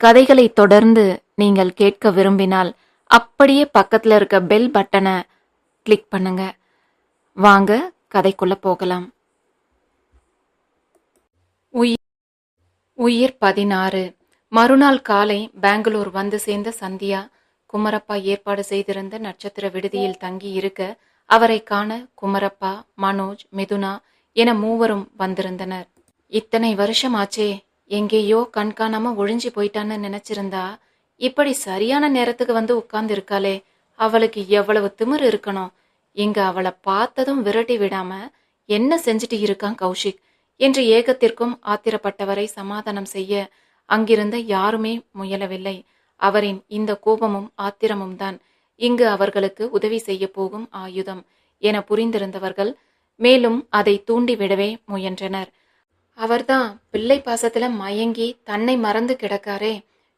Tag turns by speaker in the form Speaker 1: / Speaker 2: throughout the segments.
Speaker 1: கதைகளை தொடர்ந்து நீங்கள் கேட்க விரும்பினால் அப்படியே பக்கத்துல இருக்க பெல் பட்டனை கிளிக் பண்ணுங்க. வாங்க கதைக்குள்ள போகலாம். உயிர் உயிர் பதினாறு. மறுநாள் காலை பெங்களூர் வந்து சேர்ந்த சந்தியா குமரப்பா ஏற்பாடு செய்திருந்த நட்சத்திர விடுதியில் தங்கி இருக்க அவரை காண குமரப்பா மனோஜ் மிதுனா என மூவரும் வந்திருந்தனர். இத்தனை வருஷம் ஆச்சே எங்கேயோ கண்காணாம ஒழிஞ்சு போயிட்டான்னு நினைச்சிருந்தா இப்படி சரியான நேரத்துக்கு வந்து உட்கார்ந்து இருக்காளே அவளுக்கு எவ்வளவு திமிர் இருக்கணும். இங்க அவளை பார்த்ததும் விரட்டி விடாம என்ன செஞ்சுட்டு இருக்கான் கௌஷிக்? என்று ஏகத்திற்கும் ஆத்திரப்பட்டவரை சமாதானம் செய்ய அங்கிருந்த யாருமே முயலவில்லை. அவரின் இந்த கோபமும் ஆத்திரமும் தான் இங்கு அவர்களுக்கு உதவி செய்ய போகும் ஆயுதம் என புரிந்திருந்தவர்கள் மேலும் அதை தூண்டிவிடவே முயன்றனர். அவர்தான் பிள்ளை பாசத்துல மயங்கி தன்னை மறந்து கிடக்காரே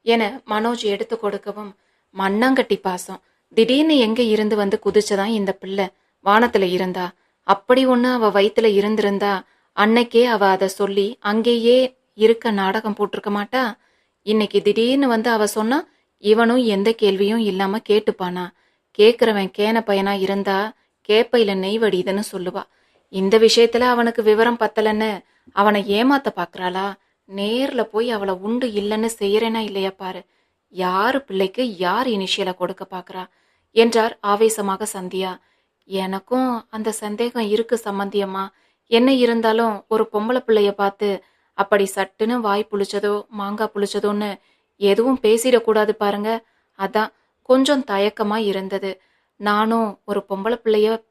Speaker 1: என மனோஜ் எடுத்து கொடுக்கவும் மண்ணாங்கட்டி பாசம். திடீர்னு எங்க இருந்து வந்து குதிச்சதான் இந்த பிள்ளை. வானத்துல இருந்தா. அப்படி ஒன்று அவ வயித்துல இருந்திருந்தா அன்னைக்கே அவ அதை சொல்லி அங்கேயே இருக்க நாடகம் போட்டிருக்க மாட்டா? இன்னைக்கு திடீர்னு வந்து அவ சொன்னா இவனும் எந்த கேள்வியும் இல்லாம கேட்டுப்பானா? கேக்குறவன் கேன பையனா இருந்தா கேப்பையில நெய் வடியுதுன்னு சொல்லுவா. இந்த விஷயத்துல அவனுக்கு விவரம் பத்தலன்னு அவனை ஏமாத்த பார்க்குறாளா? நேரில் போய் அவளை உண்டு இல்லைன்னு செய்கிறேனா இல்லையா பாரு. யார் பிள்ளைக்கு யார் இனிஷியலை கொடுக்க பார்க்குறா? என்றார் ஆவேசமாக சந்தியா. எனக்கும் அந்த சந்தேகம் இருக்கு சம்பந்தியம்மா. என்ன இருந்தாலும் ஒரு பொம்பளை பிள்ளைய பார்த்து அப்படி சட்டுன்னு வாய் புளிச்சதோ மாங்காய் புளிச்சதோன்னு எதுவும் பேசிடக்கூடாது பாருங்க. அதான் கொஞ்சம் தயக்கமாக இருந்தது. நானும் ஒரு பொம்பளை பிள்ளைய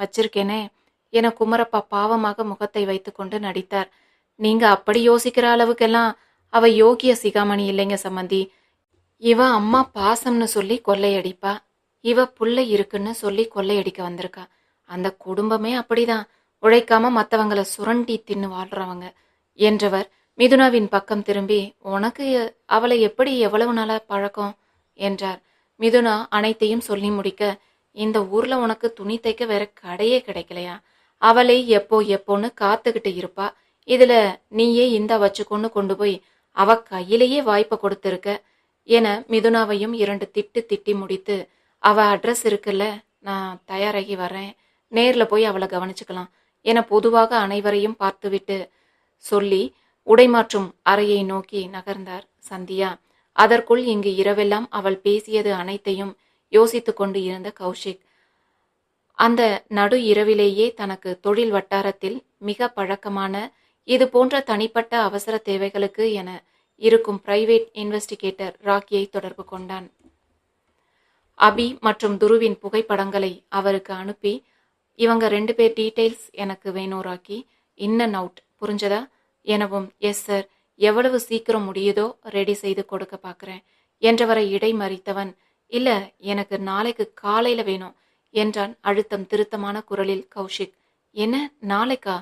Speaker 1: வச்சிருக்கேனே என குமரப்பா பாவமாக முகத்தை வைத்துக்கொண்டு நடித்தார். நீங்க அப்படி யோசிக்கிற அளவுக்கெல்லாம் அவ யோகிய சிகாமணி இல்லைங்க சம்மந்தி இவ அம்மா பாசம்னு சொல்லி கொள்ளையடிப்பா. இவ புள்ள இருக்குன்னு சொல்லி கொள்ளையடிக்க வந்திருக்கா. அந்த குடும்பமே அப்படிதான். உழைக்காம மற்றவங்களை சுரண்டி தின்னு வாழ்றவங்க. என்றவர் மிதுனாவின் பக்கம் திரும்பி உனக்கு அவளை எப்படி எவ்வளவு நாளா பழக்கம்? என்றார். மிதுனா அனைத்தையும் சொல்லி முடிக்க இந்த ஊர்ல உனக்கு துணி தைக்க வேற கடையே கிடைக்கலையா? அவளை எப்போ எப்போன்னு காத்துக்கிட்டு இருப்பா. இதுல நீயே இந்த வச்சுக்கொன்னு கொண்டு போய் அவ கையிலேயே வாய்ப்பை கொடுத்துருக்க. என மிதுனாவையும் இரண்டு திட்டு திட்டி முடித்து அவ அட்ரஸ் இருக்குல்ல நான் தயாராகி வரேன் நேர்ல போய் அவளை கவனிச்சுக்கலாம் என பொதுவாக அனைவரையும் பார்த்துவிட்டு சொல்லி உடைமாற்றும் அறையை நோக்கி நகர்ந்தார் சந்தியா. அதற்குள் இங்கு இரவெல்லாம் அவள் பேசியது அனைத்தையும் யோசித்து கொண்டு இருந்த கௌஷிக். அந்த நடு இரவிலேயே தனக்கு தொழில் வட்டாரத்தில் மிக பழக்கமான இது போன்ற தனிப்பட்ட அவசர தேவைகளுக்கு என இருக்கும் பிரைவேட் இன்வெஸ்டிகேட்டர் ராக்கியை தொடர்பு கொண்டான். அபி மற்றும் துருவின் புகைப்படங்களை அவருக்கு அனுப்பி இவங்க ரெண்டு பேர் டீட்டெயில்ஸ் எனக்கு வேணும் ராக்கி. இன் அண்ட் அவுட் புரிஞ்சதா? எனவும் எஸ் சார் எவ்வளவு சீக்கிரம் முடியுதோ ரெடி செய்து கொடுக்க பார்க்குறேன் என்றவரை இடை மறித்தவன் இல்லை எனக்கு நாளைக்கு காலையில் வேணும். என்றான் அழுத்தம் திருத்தமான குரலில் கௌஷிக். என்ன நாளைக்கா?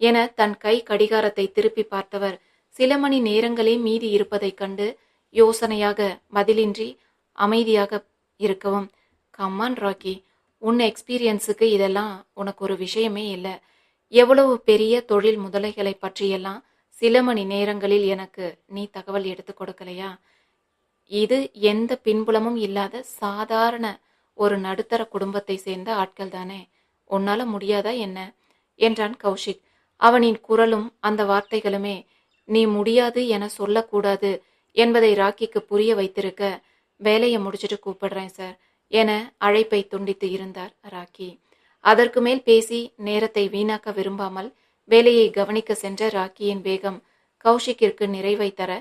Speaker 1: என தன் கை கடிகாரத்தை திருப்பி பார்த்தவர் சில மணி நேரங்களே மீதி இருப்பதைக் கண்டு யோசனையாக பதிலின்றி அமைதியாக இருக்கவும். கம்மான் ராக்கி உன் எக்ஸ்பீரியன்ஸுக்கு இதெல்லாம் உனக்கு ஒரு விஷயமே இல்லை. எவ்வளவு பெரிய தொழில் முதலைகளை பற்றியெல்லாம் சில மணி நேரங்களில் எனக்கு நீ தகவல் எடுத்து கொடுக்கலையா? இது எந்த பின்புலமும் இல்லாத சாதாரண ஒரு நடுத்தர குடும்பத்தை சேர்ந்த ஆட்கள் தானே? உன்னால முடியாதா என்ன? என்றான் கௌஷிக். அவனின் குரலும் அந்த வார்த்தைகளுமே நீ முடியாது என சொல்லக்கூடாது என்பதை ராக்கிக்கு புரிய வைத்திருக்க வேலையை முடிச்சிட்டு கூப்பிடுறேன் சார் என அழைப்பை துண்டித்து இருந்தார் ராக்கி. அதற்கு மேல் பேசி நேரத்தை வீணாக்க விரும்பாமல் வேலையை கவனிக்க சென்ற ராக்கியின் வேகம் கௌஷிக்கிற்கு நிறைவை தர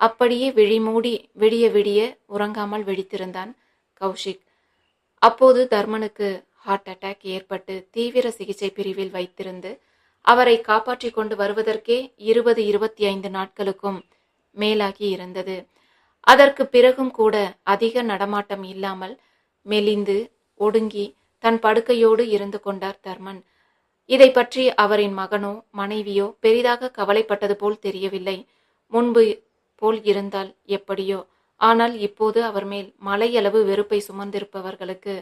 Speaker 1: அப்படியே விழிமூடி விடிய விடிய உறங்காமல் விழித்திருந்தான் கௌஷிக். அப்போது தர்மனுக்கு ஹார்ட் அட்டாக் ஏற்பட்டு தீவிர சிகிச்சை பிரிவில் வைத்திருந்து அவரை காப்பாற்றிக் கொண்டு வருவதற்கே இருபது இருபத்தி ஐந்து நாட்களுக்கும் மேலாகி இருந்தது. அதற்கு பிறகும் கூட அதிக நடமாட்டம் இல்லாமல் மெலிந்து ஒடுங்கி தன் படுக்கையோடு இருந்து கொண்டார் தர்மன். இதை பற்றி அவரின் மகனோ மனைவியோ பெரிதாக கவலைப்பட்டது போல் தெரியவில்லை. முன்பு போல் இருந்தால் எப்படியோ ஆனால் இப்போது அவர் மேல் மலையளவு வெறுப்பை சுமந்திருப்பவர்களுக்கு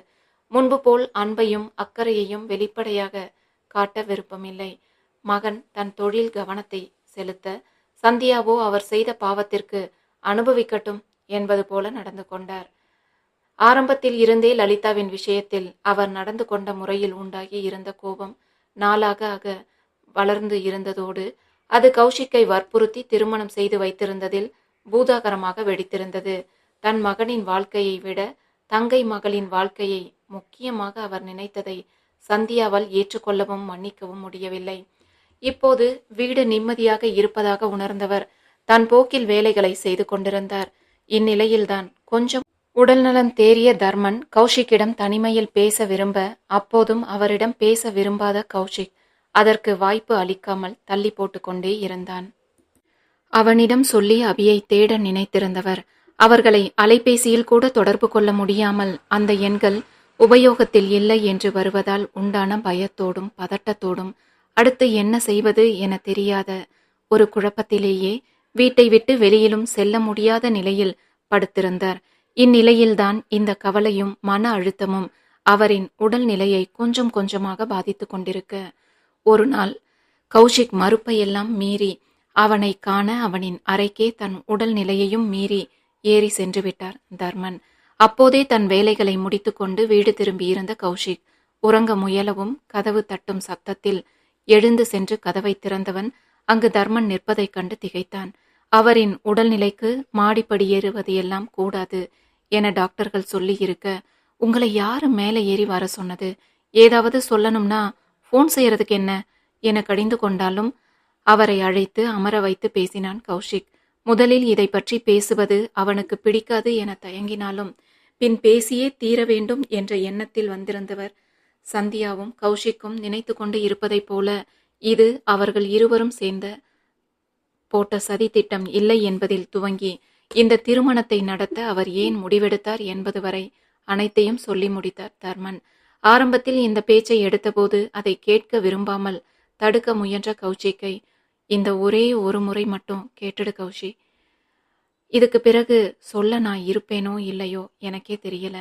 Speaker 1: முன்பு போல் அன்பையும் அக்கறையையும் வெளிப்படையாக காட்ட விருப்பமில்லை. மகன் தன் தொழில் கவனத்தை செலுத்த சந்தியாவோ அவர் செய்த பாவத்திற்கு அனுபவிக்கட்டும் என்பது போல நடந்து கொண்டார். ஆரம்பத்தில் இருந்தே லலிதாவின் விஷயத்தில் அவர் நடந்து கொண்ட முறையில் உண்டாகி இருந்த கோபம் நாளாக ஆக வளர்ந்து இருந்ததோடு அது கௌஷிக்கை வற்புறுத்தி திருமணம் செய்து வைத்திருந்ததில் பூதாகரமாக வெடித்திருந்தது. தன் மகனின் வாழ்க்கையை விட தங்கை மகளின் வாழ்க்கையை முக்கியமாக அவர் நினைத்ததை சந்தியாவால் ஏற்றுக்கொள்ளவும் மன்னிக்கவும் முடியவில்லை. இப்போது வீடு நிம்மதியாக இருப்பதாக உணர்ந்தவர் தன் போக்கில் வேலைகளை செய்து கொண்டிருந்தார். இந்நிலையில்தான் கொஞ்சம் உடல்நலம் தேறிய தர்மன் கௌஷிக்கிடம் தனிமையில் பேச விரும்ப அப்போதும் அவரிடம் பேச விரும்பாத கௌஷிக் அதற்கு வாய்ப்பு அளிக்காமல் தள்ளி போட்டுக்கொண்டே இருந்தான். அவனிடம் சொல்லி அபியை தேட நினைத்திருந்தவர். அவர்களை அலைபேசியில் கூட தொடர்பு கொள்ள முடியாமல் அந்த எண்கள் உபயோகத்தில் இல்லை என்று வருவதால் உண்டான பயத்தோடும் பதட்டத்தோடும் அடுத்து என்ன செய்வது என தெரியாத ஒரு குழப்பத்திலேயே வீட்டை விட்டு வெளியிலும் செல்ல முடியாத நிலையில் படுத்திருந்தார். இந்நிலையில்தான் இந்த கவலையும் மன அழுத்தமும் அவரின் உடல் நிலையை கொஞ்சம் கொஞ்சமாக பாதித்து கொண்டிருக்க. ஒரு நாள் கௌஷிக் மறுப்பையெல்லாம் மீறி அவனை காண அவனின் அறைக்கே தன் உடல் நிலையையும் மீறி ஏறி சென்று விட்டார் தர்மன். அப்போதே தன் வேலைகளை முடித்துக்கொண்டு வீடு திரும்பியிருந்த கௌஷிக் உறங்க முயலவும் கதவு தட்டும் சத்தத்தில் எழுந்து சென்று கதவை திறந்தவன் அங்கு தர்மன் நிற்பதைக் கண்டு திகைத்தான். அவரின் உடல்நிலைக்கு மாடிப்படி ஏறுவது எல்லாம் கூடாது என டாக்டர்கள் சொல்லி இருக்க உங்களை யாரு மேலே ஏறி வர சொன்னது? ஏதாவது சொல்லணும்னா ஃபோன் செய்யறதுக்கு என்ன? என கடிந்து கொண்டாலும் அவரை அழைத்து அமர வைத்து பேசினான் கௌஷிக். முதலில் இதை பற்றி பேசுவது அவனுக்கு பிடிக்காது என தயங்கினாலும் பின் பேசியே தீர வேண்டும் என்ற எண்ணத்தில் வந்திருந்தவர். சந்தியாவும் கௌஷிக்கும் நினைத்து கொண்டு இருப்பதைப் போல இது அவர்கள் இருவரும் சேர்ந்த போட்ட சதி திட்டம் இல்லை என்பதில் துவங்கி இந்த திருமணத்தை நடத்த அவர் ஏன் முடிவெடுத்தார் என்பது வரை அனைத்தையும் சொல்லி முடித்தார் தர்மன். ஆரம்பத்தில் இந்த பேச்சை எடுத்தபோது அதை கேட்க விரும்பாமல் தடுக்க முயன்ற கௌஷிக்கை இந்த ஒரே ஒரு முறை மட்டும் கேட்டுடு கௌஷி. இதுக்கு பிறகு சொல்ல நான் இருப்பேனோ இல்லையோ எனக்கே தெரியல.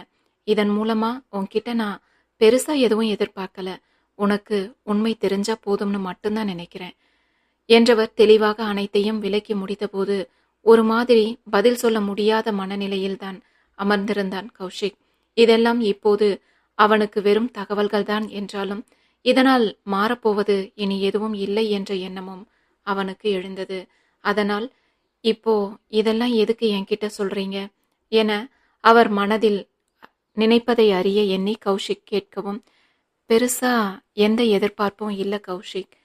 Speaker 1: இதன் மூலமா உன்கிட்ட நான் பெருசா எதுவும் எதிர்பார்க்கல. உனக்கு உண்மை தெரிஞ்சா போதும்னு மட்டும்தான் நினைக்கிறேன். என்றவர் தெளிவாக அனைத்தையும் விலக்கி முடித்தபோது ஒரு மாதிரி பதில் சொல்ல முடியாத மனநிலையில்தான் அமர்ந்திருந்தான் கௌஷிக் இதெல்லாம் இப்போது அவனுக்கு வெறும் தகவல்கள்தான் என்றாலும் இதனால் மாறப்போவது இனி எதுவும் இல்லை என்ற எண்ணமும் அவனுக்கு எழுந்தது. அதனால் இப்போ இதெல்லாம் எதுக்கு என்கிட்ட சொல்றீங்க? என அவர் மனதில் நினைப்பதை அறிய எண்ணி கௌஷிக் கேட்கவும் பெருசா எந்த எதிர்பார்ப்பும் இல்லை கௌஷிக்.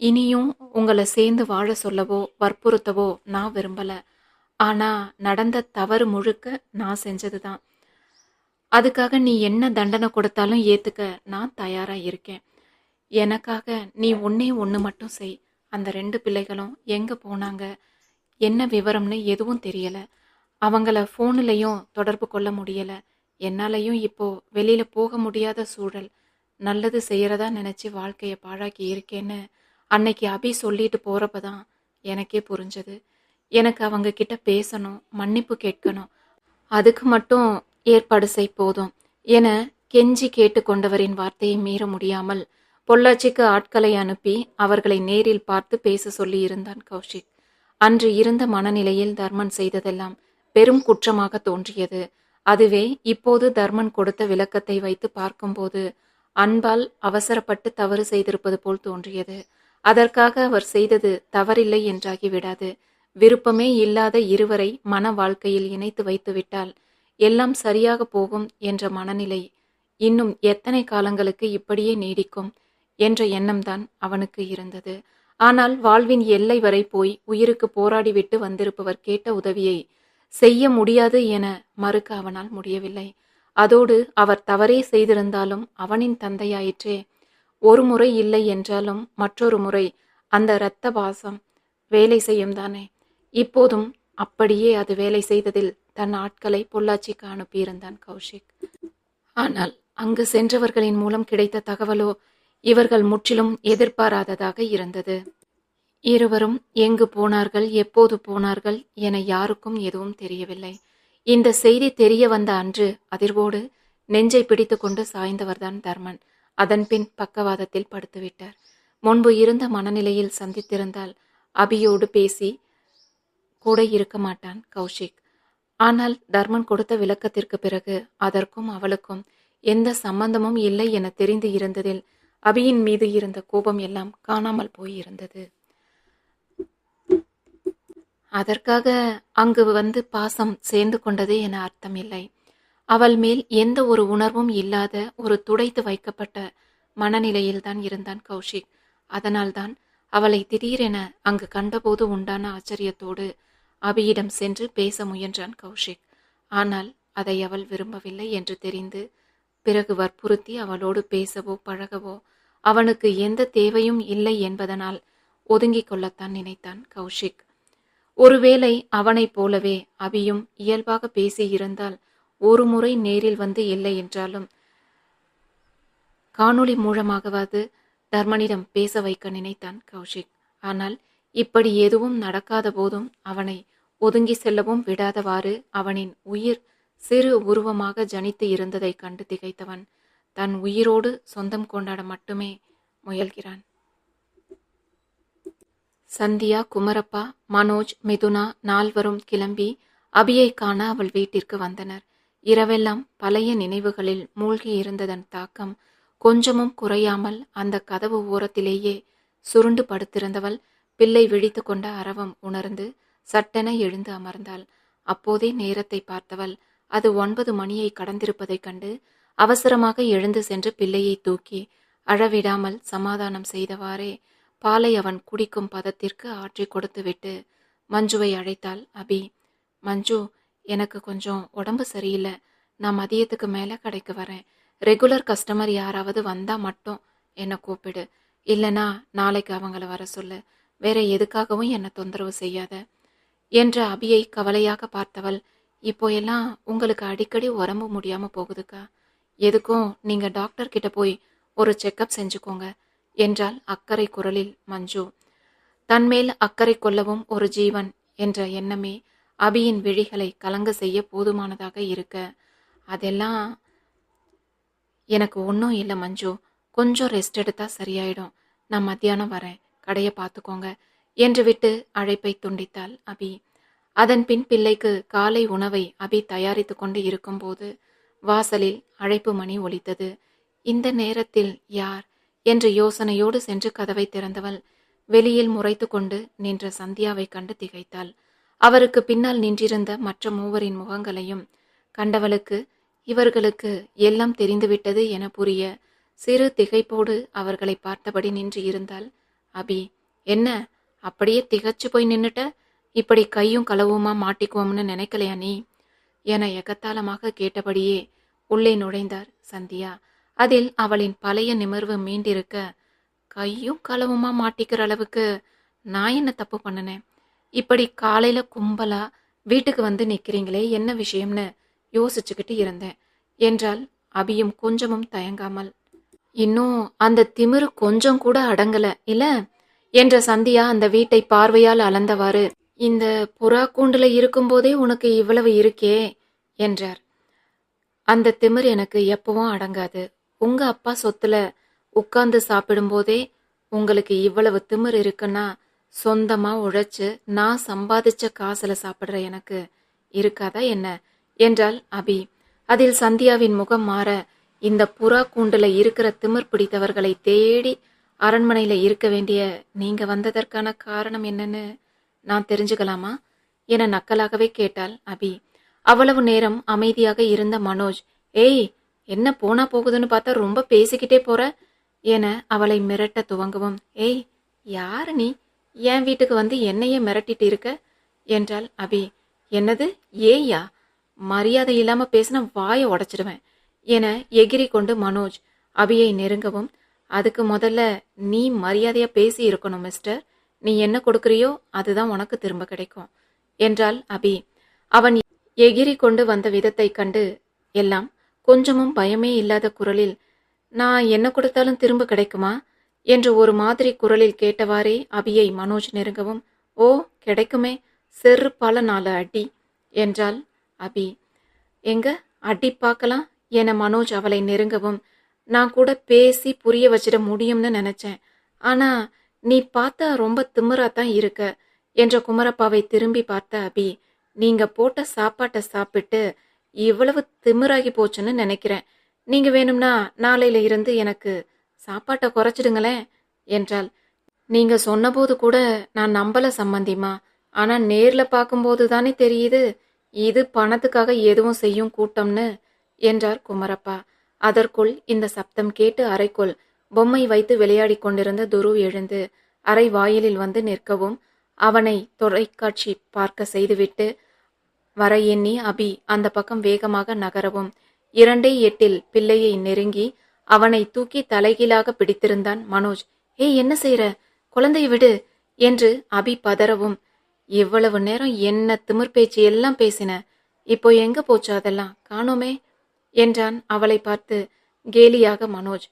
Speaker 1: இனியும் உங்களை சேர்ந்து வாழ சொல்லவோ வற்புறுத்தவோ நான் விரும்பல. ஆனா நடந்த தவறு முழுக்க நான் செஞ்சதுதான். அதுக்காக நீ என்ன தண்டனை கொடுத்தாலும் ஏத்துக்க நான் தயாரா இருக்கேன். எனக்காக நீ ஒன்னே ஒன்று மட்டும் செய். அந்த ரெண்டு பிள்ளைகளும் எங்கே போனாங்க? என்ன விவரம்னு எதுவும் தெரியலை. அவங்கள ஃபோன்லேயும் தொடர்பு கொள்ள முடியலை. என்னாலையும் இப்போ வெளியில் போக முடியாத சூழல். நல்லது செய்கிறதா நினச்சி வாழ்க்கையை பாழாக்கி இருக்கேன்னு அன்னைக்கு அபி சொல்லிட்டு போறப்பதான் எனக்கே புரிஞ்சது. எனக்கு அவங்க கிட்ட பேசணும் மன்னிப்பு கேட்கணும். அதுக்கு மட்டும் ஏற்பாடு செய் போதும் என கெஞ்சி கேட்டு கொண்டவரின் வார்த்தையை மீற முடியாமல் பொள்ளாச்சிக்கு ஆட்களை அனுப்பி அவர்களை நேரில் பார்த்து பேச சொல்லி இருந்தான் கௌஷிக். அன்று இருந்த மனநிலையில் தர்மன் செய்ததெல்லாம் பெரும் குற்றமாக தோன்றியது. அதுவே இப்போது தர்மன் கொடுத்த விளக்கத்தை வைத்து பார்க்கும்போது அன்பால் அவசரப்பட்டு தவறு செய்திருப்பது போல் தோன்றியது. அதற்காக அவர் செய்தது தவறில்லை என்றாகி விடாது விருப்பமே இல்லாத இருவரை மன வாழ்க்கையில் இணைத்து வைத்துவிட்டால் எல்லாம் சரியாக போகும் என்ற மனநிலை இன்னும் எத்தனை காலங்களுக்கு இப்படியே நீடிக்கும்? என்ற எண்ணம்தான் அவனுக்கு இருந்தது. ஆனால் வாழ்வின் எல்லை வரை போய் உயிருக்கு போராடிவிட்டு வந்திருப்பவர் கேட்ட உதவியை செய்ய முடியாது என மறுக்க அவனால் முடியவில்லை. அதோடு அவர் தவறே செய்திருந்தாலும் அவனின் தந்தையாயிற்றே ஒரு முறை இல்லை என்றாலும் மற்றொரு முறை அந்த இரத்த பாசம் வேலை செய்யும் தானே. இப்போதும் அப்படியே அது வேலை செய்ததில் தன் ஆட்களை பொள்ளாச்சிக்கு அனுப்பியிருந்தான் கௌஷிக். ஆனால் அங்கு சென்றவர்களின் மூலம் கிடைத்த தகவலோ இவர்கள் முற்றிலும் எதிர்பாராததாக இருந்தது. இருவரும் எங்கு போனார்கள் எப்போது போனார்கள் என யாருக்கும் எதுவும் தெரியவில்லை. இந்த செய்தி தெரிய வந்த அன்று அதிர்வோடு நெஞ்சை பிடித்துக்கொண்டு சாய்ந்தவர்தான் தர்மன். அதன்பின் பக்கவாதத்தில் படுத்துவிட்டார். முன்பு இருந்த மனநிலையில் சந்தித்திருந்தால் அபியோடு பேசி கூட இருக்க மாட்டான் கௌஷிக். ஆனால் தர்மன் கொடுத்த விளக்கத்திற்கு பிறகு அதற்கும் அவளுக்கும் எந்த சம்பந்தமும் இல்லை என தெரிந்து இருந்ததில் அபியின் மீது இருந்த கோபம் எல்லாம் காணாமல் போயிருந்தது. அதற்காக அங்கு வந்து பாசம் சேர்ந்து கொண்டது என அர்த்தமில்லை. அவள் மேல் எந்த ஒரு உணர்வும் இல்லாத ஒரு துடைத்து வைக்கப்பட்ட மனநிலையில்தான் இருந்தான் கௌஷிக். அதனால்தான் அவளை திடீரென அங்கு கண்டபோது உண்டான ஆச்சரியத்தோடு அபியிடம் சென்று பேச முயன்றான் கௌஷிக். ஆனால் அதை அவள் விரும்பவில்லை என்று தெரிந்து பிறகு வற்புறுத்தி அவளோடு பேசவோ பழகவோ அவனுக்கு எந்த தேவையும் இல்லை என்பதனால் ஒதுங்கிக் கொள்ளத்தான் நினைத்தான் கௌஷிக். ஒருவேளை அவனைப் போலவே அபியும் இயல்பாக பேசியிருந்தால் ஒரு முறை நேரில் வந்து இல்லை என்றாலும் காணொளி மூலமாகவாது தர்மனிடம் பேச வைக்க நினைத்தான் கௌஷிக். ஆனால் இப்படி எதுவும் நடக்காத போதும் அவனை ஒதுங்கி செல்லவும் விடாதவாறு அவனின் உயிர் சிறு உருவமாக ஜனித்து இருந்ததைக் கண்டு திகைத்தவன் தன் உயிரோடு சொந்தம் கொண்டாட மட்டுமே முயல்கிறான். சந்தியா குமரப்பா மனோஜ் மிதுனா நால்வரும் கிளம்பி அபியை காண அவள் வீட்டிற்கு வந்தனர். இரவெல்லாம் பழைய நினைவுகளில் மூழ்கி இருந்ததன் தாக்கம் கொஞ்சமும் குறையாமல் அந்த கதவு ஓரத்திலேயே சுருண்டு படுத்திருந்தவள் பிள்ளை விழித்து கொண்ட அரவம் உணர்ந்து சட்டென எழுந்து அமர்ந்தாள். அப்போதே நேரத்தை பார்த்தவள் அது ஒன்பது மணியை கடந்திருப்பதைக் கண்டு அவசரமாக எழுந்து சென்று பிள்ளையை தூக்கி அழவிடாமல் சமாதானம் செய்தவாறே பாலை அவன் குடிக்கும் பதத்திற்கு ஆற்றி கொடுத்துவிட்டு மஞ்சுவை அழைத்தாள். அபி மஞ்சு எனக்கு கொஞ்சம் உடம்பு சரியில்லை. நான் மதியத்துக்கு மேலே கடைக்கு வரேன். ரெகுலர் கஸ்டமர் யாராவது வந்தால் மட்டும் என்னை கூப்பிடு. இல்லைனா நாளைக்கு அவங்கள வர சொல்லு. வேற எதுக்காகவும் என்னை தொந்தரவு செய்யாத என்ற அபியை கவலையாக பார்த்தவள் இப்போ எல்லாம் உங்களுக்கு அடிக்கடி உடம்பு முடியாமல் போகுதுக்கா? எதுக்கும் நீங்கள் டாக்டர் கிட்ட போய் ஒரு செக்கப் செஞ்சுக்கோங்க என்றால் அக்கறை குரலில் மஞ்சு. தன்மேல் அக்கறை கொள்ளவும் ஒரு ஜீவன் என்ற எண்ணமே அபியின் விழிகளை கலங்க செய்ய போதுமானதாக இருக்க. அதெல்லாம் எனக்கு ஒன்றும் இல்லை மஞ்சு. கொஞ்சம் ரெஸ்ட் எடுத்தால் சரியாயிடும். நான் மத்தியானம் வரேன். கடையை பார்த்துக்கோங்க என்று விட்டு அழைப்பை துண்டித்தாள் அபி. அதன் பின் பிள்ளைக்கு காலை உணவை அபி தயாரித்து கொண்டு இருக்கும்போது வாசலில் அழைப்பு மணி ஒலித்தது. இந்த நேரத்தில் யார்? என்று யோசனையோடு சென்று கதவை திறந்தவள் வெளியில் முறைத்து கொண்டு நின்ற சந்தியாவை கண்டு திகைத்தாள். அவருக்கு பின்னால் நின்றிருந்த மற்ற மூவரின் முகங்களையும் கண்டவளுக்கு இவர்களுக்கு எல்லாம் தெரிந்துவிட்டது என புரிய சிறு திகைப்போடு அவர்களை பார்த்தபடி நின்று இருந்தால் அபி என்ன? அப்படியே திகைச்சு போய் நின்னுட்ட? இப்படி கையும் களவுமா மாட்டிக்குவோம்னு நினைக்கலையா நீ? என எகத்தாளமாக கேட்டபடியே உள்ளே நுழைந்தார் சந்தியா. அதில் அவளின் பழைய நிமர்வு மீண்டிருக்க கையும் களவுமா மாட்டிக்கிற அளவுக்கு நான் என்ன தப்பு பண்ணினேன்? இப்படி காலையில கும்பலா வீட்டுக்கு வந்து நிற்கிறீங்களே என்ன விஷயம்னு யோசிச்சுக்கிட்டு இருந்தேன் என்றால் அபியும் கொஞ்சமும் தயங்காமல் இன்னும் அந்த திமிரு கொஞ்சம் கூட அடங்கல இல்ல? என்ற சந்தியா அந்த வீட்டை பார்வையால் அளந்தவாறு இந்த புறா கூண்டுல இருக்கும்போதே உனக்கு இவ்வளவு இருக்கே என்றார். அந்த திமிர் எனக்கு எப்பவும் அடங்காது. உங்க அப்பா சொத்துல உட்கார்ந்து சாப்பிடும்போதே உங்களுக்கு இவ்வளவு திமிர் இருக்குன்னா சொந்தமா உழைச்சு நான் சம்பாதிச்ச காசுல சாப்பிடுற எனக்கு இருக்காதா என்ன? என்றாள் அபி. அதில் சந்தியாவின் முகம் மாற இந்த புறா கூண்டுல இருக்கிற திமிர் பிடித்தவர்களை தேடி அரண்மனையில இருக்க வேண்டிய நீங்க வந்ததற்கான காரணம் என்னன்னு நான் தெரிஞ்சுக்கலாமா? என நக்கலாகவே கேட்டாள் அபி. அவ்வளவு நேரம் அமைதியாக இருந்த மனோஜ் ஏய் என்ன போனா போகுதுன்னு பார்த்தா ரொம்ப பேசிக்கிட்டே போற? என அவளை மிரட்ட துவங்கவும் ஏய் யாரு நீ? என் வீட்டுக்கு வந்து என்னையே மிரட்டிட்டு இருக்க? என்றாள் அபி. என்னது? ஏய்யா? மரியாதை இல்லாம பேசின வாயை உடைச்சிடுவேன் என எகிரி கொண்டு மனோஜ் அபியை நெருங்கவும் அதுக்கு முதல்ல நீ மரியாதையா பேசி இருக்கணும் மிஸ்டர். நீ என்ன கொடுக்குறியோ அதுதான் உனக்கு திரும்ப கிடைக்கும் என்றாள் அபி. அவன் எகிரி கொண்டு வந்த விதத்தைக் கண்டு எல்லாம் கொஞ்சமும் பயமே இல்லாத குரலில் நான் என்ன கொடுத்தாலும் திரும்ப கிடைக்குமா? என்று ஒரு மாதிரி குரலில் கேட்டவாறே அபியை மனோஜ் நெருங்கவும் ஓ கிடைக்குமே செருப்பால நாலு அடி என்றாள் அபி. எங்க அடி பார்க்கலாம் என மனோஜ் அவளை நெருங்கவும் நான் கூட பேசி புரிய வச்சிட முடியும்னு நினைச்சேன். ஆனா நீ பார்த்தா ரொம்ப திமிரா தான் இருக்க என்ற குமரப்பாவை திரும்பி பார்த்த அபி நீங்க போட்ட சாப்பாட்டை சாப்பிட்டு இவ்வளவு திமிராகி போச்சுன்னு நினைக்கிறேன். நீங்க வேணும்னா நாளையில இருந்து எனக்கு சாப்பாட்டை குறைச்சிடுங்களேன் என்றாள். நீங்க சொன்னபோது கூட நான் நம்பல சம்பந்திமா. ஆனா நேர்ல பார்க்கும்போது தானே தெரியுது இது பணத்துக்காக எதுவும் செய்யும் கூட்டம்னு என்றார் குமரப்பா. அதற்குள் இந்த சப்தம் கேட்டு அறைக்குள் பொம்மை வைத்து விளையாடிக் கொண்டிருந்த துரு எழுந்து அறை வாயிலில் வந்து நிற்கவும் அவனை தொலைக்காட்சி பார்க்க செய்துவிட்டு வர எண்ணி அபி அந்த பக்கம் வேகமாக நகரவும் இரண்டே எட்டில் பிள்ளையை நெருங்கி அவனை தூக்கி தலைகீழாக பிடித்திருந்தான் மனோஜ். ஏய் என்ன செய்யற குழந்தையை விடு என்று அபி பதறவும். இவ்வளவு நேரம் என்ன திமிர் பேச்சு எல்லாம் பேசின? இப்போ எங்க போச்சு அதெல்லாம்? காணோமே என்றான் அவளை பார்த்து கேலியாக மனோஜ்.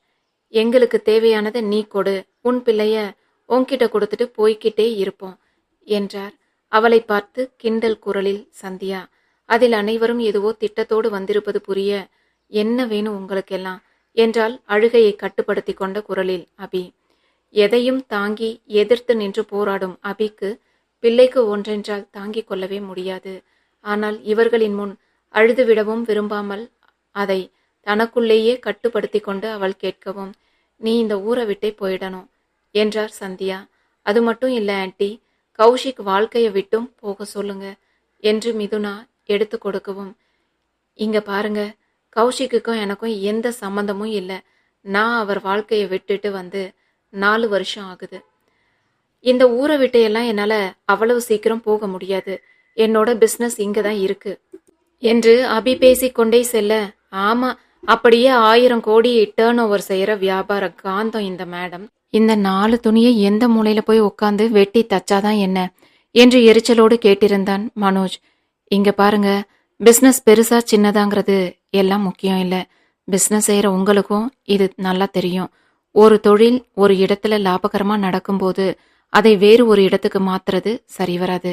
Speaker 1: எங்களுக்கு தேவையானதை நீ கொடு. உன் பிள்ளைய உன்கிட்ட கொடுத்துட்டு போய்க்கிட்டே இருப்போம் என்றார். அவளை பார்த்து கிண்டல் குரலில் சந்தியா அதில் அனைவரும் எதுவோ திட்டத்தோடு வந்திருப்பது புரிய என்ன வேணும் உங்களுக்கெல்லாம்? என்றால் அழுகையை கட்டுப்படுத்தி கொண்ட குரலில் அபி. எதையும் தாங்கி எதிர்த்து நின்று போராடும் அபிக்கு பிள்ளைக்கு ஒன்றென்றால் தாங்கிக் கொள்ளவே முடியாது. ஆனால் இவர்களின் முன் அழுதுவிடவும் விரும்பாமல் அதை தனக்குள்ளேயே கட்டுப்படுத்தி கொண்டு அவள் கேட்கவும் நீ இந்த ஊரை விட்டே போயிடணும் என்றார் சந்தியா. அது மட்டும் இல்லை ஆன்ட்டி கௌஷிக் வாழ்க்கையை விட்டும் போக சொல்லுங்க என்று மிதுனா எடுத்து கொடுக்கவும். இங்க பாருங்க கௌஷிக்குக்கும் எனக்கும் எந்த சம்மந்தமும் இல்லை. நான் அவர் வாழ்க்கையை விட்டுட்டு வந்து நாலு வருஷம் ஆகுது. இந்த ஊரை விட்டையெல்லாம் என்னால் அவ்வளவு சீக்கிரம் போக முடியாது. என்னோட பிஸ்னஸ் இங்கே தான் இருக்கு என்று அபி பேசிக்கொண்டே செல்ல ஆமாம் அப்படியே ஆயிரம் கோடி டேர்ன் ஓவர் செய்யற வியாபார காந்தம் இந்த மேடம் இந்த நாலு துணியை எந்த மூலையில போய் உட்காந்து வெட்டி தச்சாதான் என்ன? என்று எரிச்சலோடு கேட்டிருந்தான் மனோஜ். இங்க பாருங்க பிஸ்னஸ் பெருசா சின்னதாங்கிறது எல்லாம் முக்கியம் இல்லை. பிஸ்னஸ் செய்யற உங்களுக்கும் இது நல்லா தெரியும். ஒரு தொழில் ஒரு இடத்துல லாபகரமா நடக்கும்போது அதை வேறு ஒரு இடத்துக்கு மாத்துறது சரி வராது.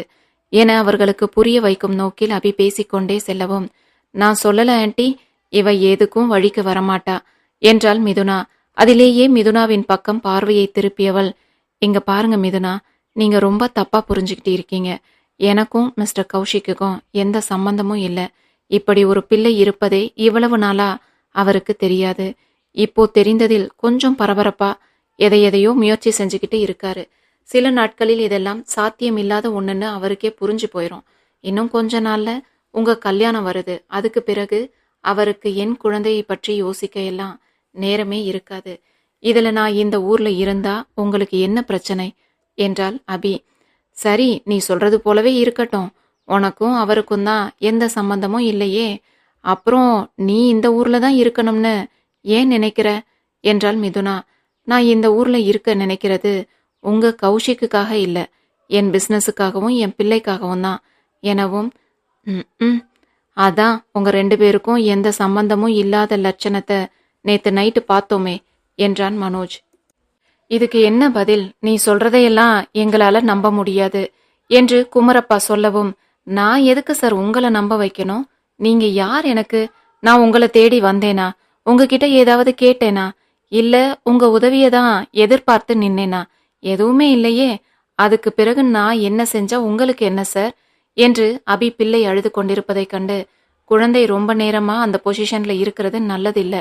Speaker 1: என அவர்களுக்கு புரிய வைக்கும் நோக்கில் அபி பேசிக்கொண்டே செல்லவும் நான் சொல்லல ஆன்ட்டி இவ எதுக்கும் வழிக்கு வரமாட்டா. என்றாள் மிதுனா. அதிலேயே மிதுனாவின் பக்கம் பார்வையை திருப்பியவள் இங்க பாருங்க மிதுனா நீங்க ரொம்ப தப்பா புரிஞ்சுக்கிட்டு இருக்கீங்க. எனக்கும் மிஸ்டர் கௌஷிக்குக்கும் எந்த சம்பந்தமும் இல்லை. இப்படி ஒரு பிள்ளை இருப்பதே இவ்வளவு நாளா அவருக்கு தெரியாது. இப்போ தெரிந்ததில் கொஞ்சம் பரபரப்பா எதை எதையோ முயற்சி செஞ்சுக்கிட்டு இருக்காரு. சில நாட்களில் இதெல்லாம் சாத்தியமில்லாத ஒன்றுன்னு அவருக்கே புரிஞ்சு போயிடும் இன்னும் கொஞ்ச நாள்ல உங்க கல்யாணம் வருது. அதுக்கு பிறகு அவருக்கு என் குழந்தையை பற்றி யோசிக்க எல்லாம் நேரமே இருக்காது. இதில் நான் இந்த ஊரில் இருந்தா உங்களுக்கு என்ன பிரச்சனை? என்றாள் அபி. சரி நீ சொல்றது போலவே இருக்கட்டும். உனக்கும் அவருக்கும் தான் எந்த சம்பந்தமும் இல்லையே. அப்புறம் நீ இந்த ஊர்ல தான் இருக்கணும்னு ஏன் நினைக்கிற? என்றாள் மிதுனா. நான் இந்த ஊர்ல இருக்க நினைக்கிறது உங்க கௌஷிக்குக்காக இல்லை. என் பிஸ்னஸுக்காகவும் என் பிள்ளைக்காகவும் தான். எனவும் "ம், ம் அதான் உங்க ரெண்டு பேருக்கும் எந்த சம்பந்தமும் இல்லாத லட்சணத்தை நேத்து நைட்டு பார்த்தோமே என்றான் மனோஜ். இதுக்கு என்ன பதில்? நீ சொல்றதையெல்லாம் எங்களால நம்ப முடியாது என்று குமரப்பா சொல்லவும் நான் எதுக்கு சார் உங்களை நம்ப வைக்கணும்? நீங்க யார் எனக்கு? நான் உங்களை தேடி வந்தேனா? உங்ககிட்ட ஏதாவது கேட்டேனா? இல்ல உங்க உதவியை தான் எதிர்பார்த்து நின்னேனா? எதுவுமே இல்லையே அதுக்கு பிறகு நான் என்ன செஞ்சா உங்களுக்கு என்ன சார்? என்று அபி பிள்ளை அழுது கொண்டிருப்பதைக் கண்டு குழந்தை ரொம்ப நேரமா அந்த பொசிஷன்ல இருக்கிறது நல்லதில்ல.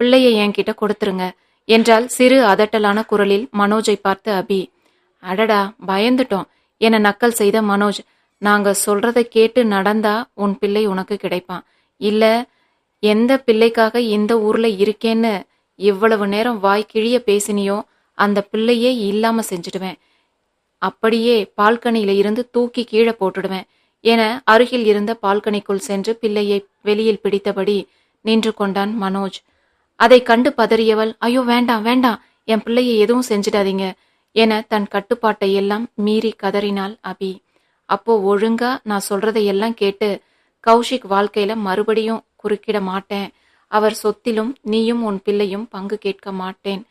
Speaker 1: பிள்ளையை என்கிட்ட கொடுத்துருங்க என்றால் சிறு அதட்டலான குரலில் மனோஜை பார்த்து அபி. அடடா பயந்துட்டோம். என நக்கல் செய்த மனோஜ் நாங்க சொல்றதை கேட்டு நடந்தா உன் பிள்ளை உனக்கு கிடைப்பான். இல்ல எந்த பிள்ளைக்காக இந்த ஊர்ல இருக்கேன்னு இவ்வளவு நேரம் வாய் கிழிய பேசினியோ அந்த பிள்ளையே இல்லாம செஞ்சிடுவேன். அப்படியே பால்கனியில இருந்து தூக்கி கீழே போட்டுடுவேன் என அருகில் இருந்த பால்கனிக்குள் சென்று பிள்ளையை வெளியில் பிடித்தபடி நின்று கொண்டான் மனோஜ். அதை கண்டு பதறியவள் ஐயோ வேண்டாம் வேண்டாம் என் பிள்ளையை எதுவும் செஞ்சிடாதீங்க என தன் கட்டுப்பாட்டை எல்லாம் மீறி கதறினாள் அபி. அப்போ ஒழுங்கா நான் சொல்றதையெல்லாம் கேட்டு கௌஷிக் வாழ்க்கையில மறுபடியும் குறுக்கிட மாட்டேன். அவர் சொத்திலும் நீயும் உன் பிள்ளையும் பங்கு கேட்க மாட்டேன்.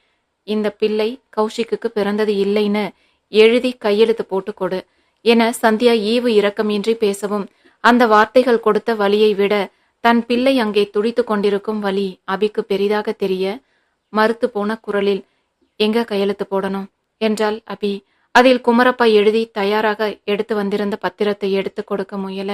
Speaker 1: இந்த பிள்ளை கௌஷிக்குக்கு பிறந்தது இல்லைன்னு எழுதி கையெழுத்து போட்டு கொடு என சந்தியா ஈவு இரக்கமின்றி பேசவும் அந்த வார்த்தைகள் கொடுத்த வலியை விட தன் பிள்ளை அங்கே துடித்து கொண்டிருக்கும் வலி அபிக்கு பெரிதாக தெரிய மறுத்து போன குரலில் எங்க கையெழுத்து போடணும்? என்றால் அபி. அதில் குமரப்பா எழுதி தயாராக எடுத்து வந்திருந்த பத்திரத்தை எடுத்து கொடுக்க முயல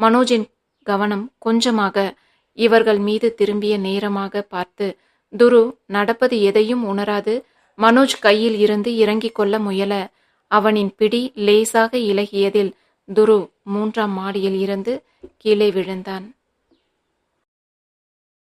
Speaker 1: மனோஜின் கவனம் கொஞ்சமாக இவர்கள் மீது திரும்பிய நேரமாக பார்த்து துரு நடப்பது எதையும் உணராது மனோஜ் கையில் இருந்து இறங்கிக் கொள்ள முயல அவனின் பிடி லேசாக இலகியதில் துரு மூன்றாம் மாடியில் இருந்து கீழே விழுந்தான்.